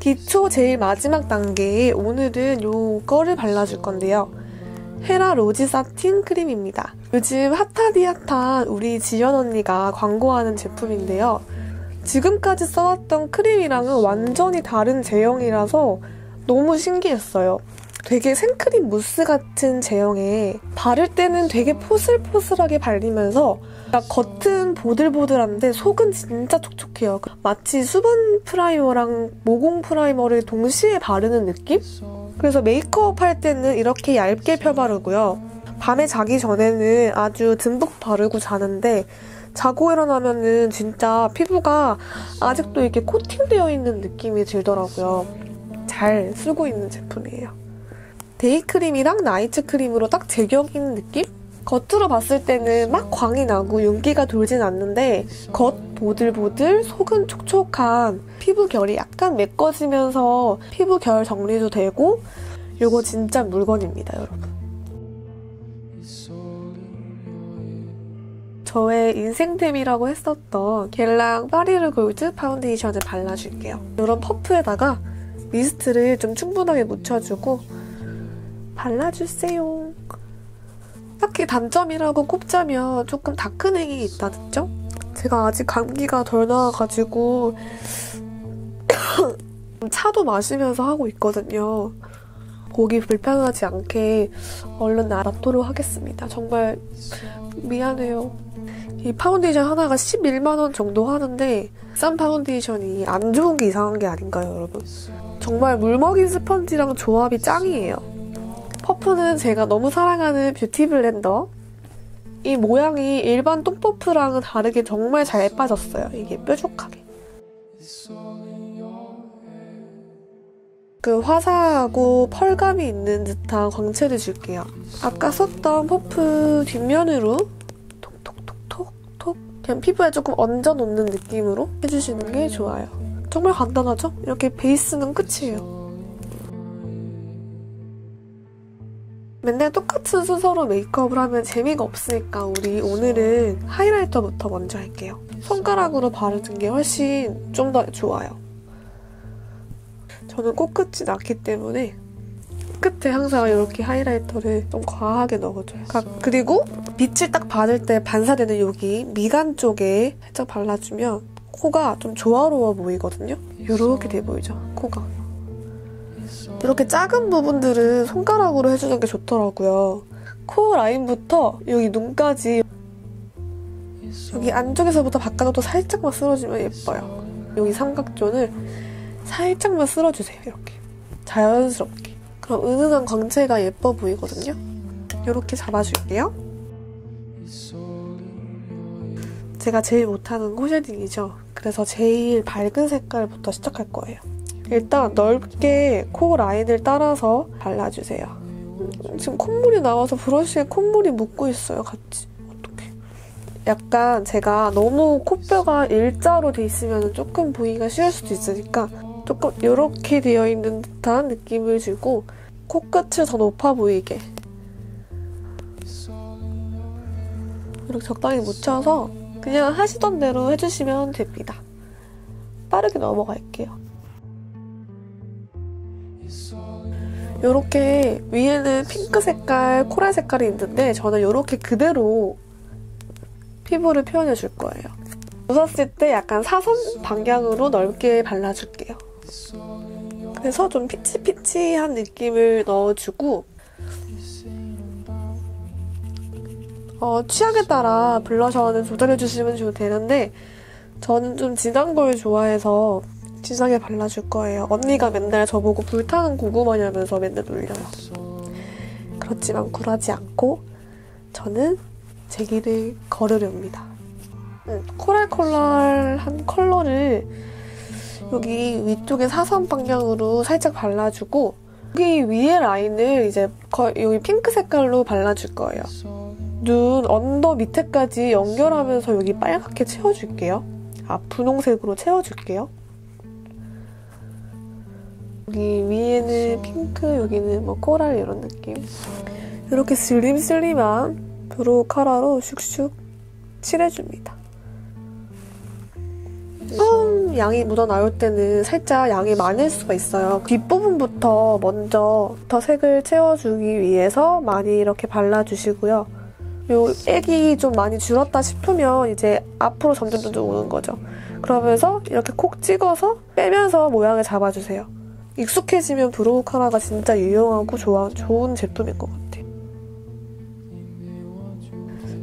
기초 제일 마지막 단계에 오늘은 요거를 발라줄 건데요. 헤라 로지 사틴 크림입니다. 요즘 핫하디 핫한 우리 지연 언니가 광고하는 제품인데요. 지금까지 써왔던 크림이랑은 완전히 다른 제형이라서 너무 신기했어요. 되게 생크림 무스 같은 제형에 바를 때는 되게 포슬포슬하게 발리면서 겉은 보들보들한데 속은 진짜 촉촉해요. 마치 수분 프라이머랑 모공 프라이머를 동시에 바르는 느낌? 그래서 메이크업 할 때는 이렇게 얇게 펴바르고요. 밤에 자기 전에는 아주 듬뿍 바르고 자는데 자고 일어나면은 진짜 피부가 아직도 이렇게 코팅되어 있는 느낌이 들더라고요. 잘 쓰고 있는 제품이에요. 데이크림이랑 나이트 크림으로 딱 제격인 느낌? 겉으로 봤을 때는 막 광이 나고 윤기가 돌진 않는데 겉 보들보들 속은 촉촉한 피부 결이 약간 메꿔지면서 피부 결 정리도 되고 이거 진짜 물건입니다 여러분 저의 인생템이라고 했었던 겔랑 파리르 골드 파운데이션을 발라줄게요. 이런 퍼프에다가 미스트를 좀 충분하게 묻혀주고 발라주세요. 딱히 단점이라고 꼽자면 조금 다크넥이 있다 듣죠? 제가 아직 감기가 덜 나와가지고 차도 마시면서 하고 있거든요. 보기 불편하지 않게 얼른 나라도록 하겠습니다. 정말 미안해요. 이 파운데이션 하나가 11만원 정도 하는데 싼 파운데이션이 안 좋은 게 이상한 게 아닌가요, 여러분? 정말 물먹인 스펀지랑 조합이 짱이에요. 퍼프는 제가 너무 사랑하는 뷰티 블렌더. 이 모양이 일반 똥퍼프랑은 다르게 정말 잘 빠졌어요. 이게 뾰족하게. 그 화사하고 펄감이 있는 듯한 광채를 줄게요. 아까 썼던 퍼프 뒷면으로 톡톡톡톡톡 그냥 피부에 조금 얹어놓는 느낌으로 해주시는 게 좋아요. 정말 간단하죠? 이렇게 베이스는 끝이에요. 맨날 똑같은 순서로 메이크업을 하면 재미가 없으니까 우리 오늘은 하이라이터부터 먼저 할게요. 손가락으로 바르는 게 훨씬 좀 더 좋아요. 저는 코끝이 낮기 때문에 끝에 항상 이렇게 하이라이터를 좀 과하게 넣어줘요. 그리고 빛을 딱 받을 때 반사되는 여기 미간 쪽에 살짝 발라주면 코가 좀 조화로워 보이거든요. 이렇게 돼 보이죠, 코가. 이렇게 작은 부분들은 손가락으로 해주는 게 좋더라고요. 코 라인부터 여기 눈까지 여기 안쪽에서부터 바깥으로 살짝만 쓸어주면 예뻐요. 여기 삼각존을 살짝만 쓸어주세요. 이렇게 자연스럽게. 그럼 은은한 광채가 예뻐 보이거든요. 이렇게 잡아줄게요. 제가 제일 못하는 거 쉐딩이죠. 그래서 제일 밝은 색깔부터 시작할 거예요. 일단 넓게 코 라인을 따라서 발라주세요. 지금 콧물이 나와서 브러쉬에 콧물이 묻고 있어요, 같이. 어떡해. 약간 제가 너무 콧뼈가 일자로 돼 있으면 조금 보기가 쉬울 수도 있으니까 조금 이렇게 되어 있는 듯한 느낌을 주고 코끝을 더 높아 보이게 이렇게 적당히 묻혀서 그냥 하시던 대로 해주시면 됩니다. 빠르게 넘어갈게요. 이렇게 위에는 핑크 색깔, 코랄 색깔이 있는데 저는 이렇게 그대로 피부를 표현해 줄 거예요. 웃었을 때 약간 사선 방향으로 넓게 발라줄게요. 그래서 좀 피치피치한 느낌을 넣어주고 어, 취향에 따라 블러셔는 조절해주시면 되는데 저는 좀 진한 걸 좋아해서 진하게 발라줄 거예요. 언니가 맨날 저보고 불타는 고구마냐면서 맨날 놀려요. 그렇지만 굴하지 않고 저는 제 길을 걸으렵니다. 음, 코랄 컬러한 컬러를 여기 위쪽에 사선 방향으로 살짝 발라주고 여기 위에 라인을 이제 여기 핑크 색깔로 발라줄 거예요. 눈 언더 밑에까지 연결하면서 여기 빨갛게 채워줄게요. 아, 분홍색으로 채워줄게요. 여기 위에는 핑크, 여기는 뭐 코랄 이런 느낌. 이렇게 슬림슬림한 브로우 카라로 슉슉 칠해줍니다. 처음 양이 묻어나올 때는 살짝 양이 많을 수가 있어요. 뒷부분부터 먼저 더 색을 채워주기 위해서 많이 이렇게 발라주시고요. 요 액이 좀 많이 줄었다 싶으면 이제 앞으로 점점 점점 오는 거죠. 그러면서 이렇게 콕 찍어서 빼면서 모양을 잡아주세요. 익숙해지면 브로우 카라가 진짜 유용하고 좋아, 좋은 제품인 것 같아요.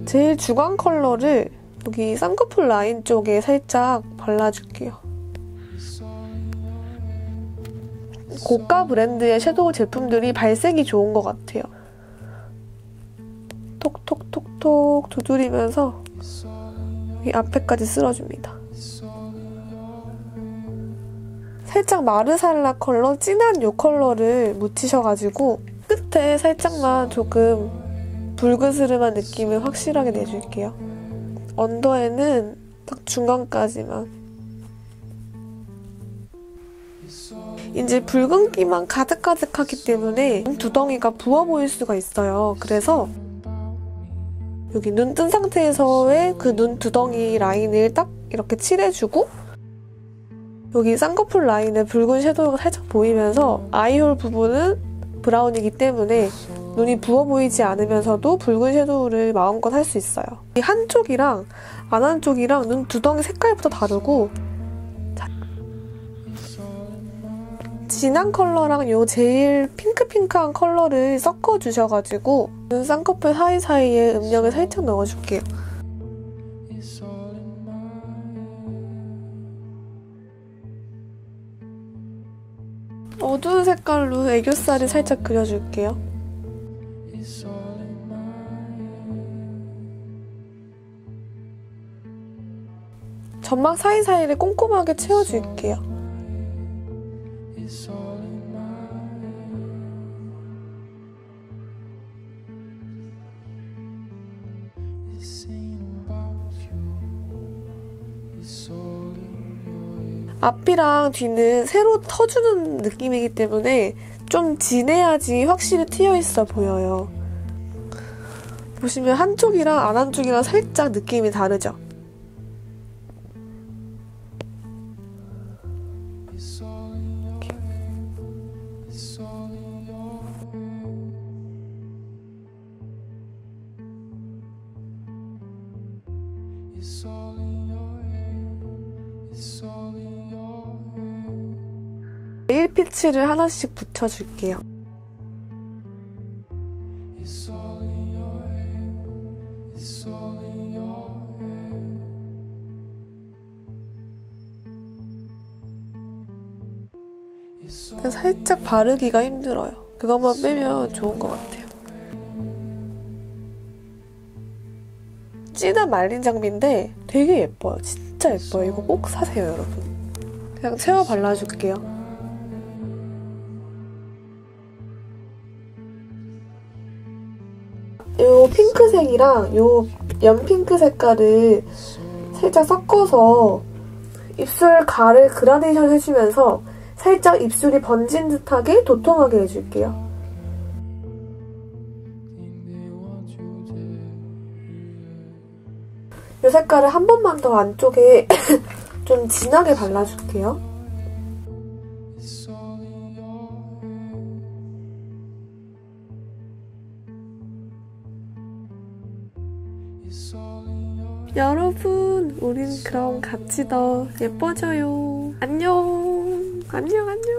제일 주광 컬러를 여기 쌍꺼풀 라인 쪽에 살짝 발라줄게요. 고가 브랜드의 섀도우 제품들이 발색이 좋은 것 같아요. 톡톡톡톡 두드리면서 여기 앞에까지 쓸어줍니다. 살짝 마르살라 컬러 진한 이 컬러를 묻히셔가지고 끝에 살짝만 조금 붉으스름한 느낌을 확실하게 내줄게요. 언더에는 딱 중간까지만 이제 붉은기만 가득가득하기 때문에 두덩이가 부어 보일 수가 있어요. 그래서 여기 눈 뜬 상태에서의 그 눈 두덩이 라인을 딱 이렇게 칠해주고 여기 쌍꺼풀 라인에 붉은 섀도우가 살짝 보이면서 아이홀 부분은 브라운이기 때문에 눈이 부어 보이지 않으면서도 붉은 섀도우를 마음껏 할 수 있어요. 이 한쪽이랑 안 한쪽이랑 눈 두덩이 색깔부터 다르고 진한 컬러랑 요 제일 핑크핑크한 컬러를 섞어 주셔가지고 눈 쌍꺼풀 사이사이에 음영을 살짝 넣어줄게요. 어두운 색깔로 애교살을 살짝 그려줄게요. 점막 사이사이를 꼼꼼하게 채워줄게요. 앞이랑 뒤는 새로 터주는 느낌이기 때문에 좀 진해야지 확실히 튀어 있어 보여요. 보시면 한쪽이랑 안 한쪽이랑 살짝 느낌이 다르죠? 피치를 하나씩 붙여줄게요. 살짝 바르기가 힘들어요. 그것만 빼면 좋은 것 같아요. 진한 말린 장미인데 되게 예뻐요. 진짜 예뻐요. 이거 꼭 사세요, 여러분. 그냥 채워 발라줄게요. 핑크색이랑 요 연핑크 색깔을 살짝 섞어서 입술 가를 그라데이션 해주면서 살짝 입술이 번진 듯하게 도톰하게 해줄게요. 이 색깔을 한 번만 더 안쪽에 좀 진하게 발라줄게요. 여러분, 우린 그럼 같이 더 예뻐져요. 안녕. 안녕, 안녕.